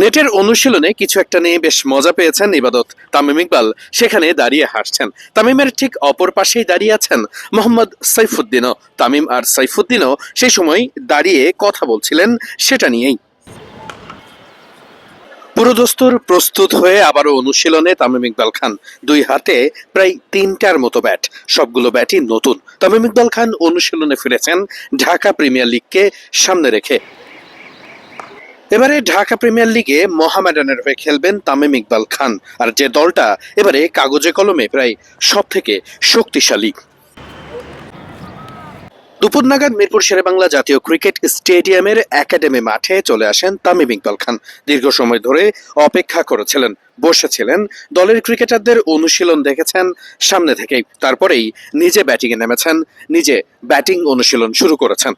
নেটের অনুশীলনে কিছু একটা নিয়ে বেশ মজা পেয়েছেন ইবাদত তামিম ইকবাল। সেখানে দাঁড়িয়ে হাসছেন। তামিমের ঠিক অপর পাশেই দাঁড়িয়ে আছেন মোহাম্মদ সাইফুদ্দিনও। তামিম আর সাইফুদ্দিনও সেই সময় দাঁড়িয়ে কথা বলছিলেন সেটা নিয়েই। পুরোদস্তুর প্রস্তুত হয়ে আবারও অনুশীলনে তামিম ইকবাল খান। দুই হাতে প্রায় তিনটার মতো ব্যাট। সবগুলো ব্যাটই নতুন। তামিম ইকবাল খান অনুশীলনে ফিরেছেন ঢাকা প্রিমিয়ার লিগকে সামনে রেখে। এবারে ঢাকা প্রিমিয়ার লিগে মোহামেডানের হয়ে খেলবেন তামিম ইকবাল খান। আর যে দলটা এবারে কাগজে কলমে প্রায় সব থেকে শক্তিশালী। দুপুর নাগাদ মিরপুর শেরেবাংলা জাতীয় ক্রিকেট স্টেডিয়ামের একাডেমি মাঠে চলে আসেন তামিম ইকবাল খান। দীর্ঘ সময় ধরে অপেক্ষা করেছিলেন, বসেছিলেন। দলের ক্রিকেটারদের অনুশীলন দেখেছেন সামনে থেকেই। তারপরেই নিজে ব্যাটিংয়ে নেমেছেন, নিজে ব্যাটিং অনুশীলন শুরু করেছেন।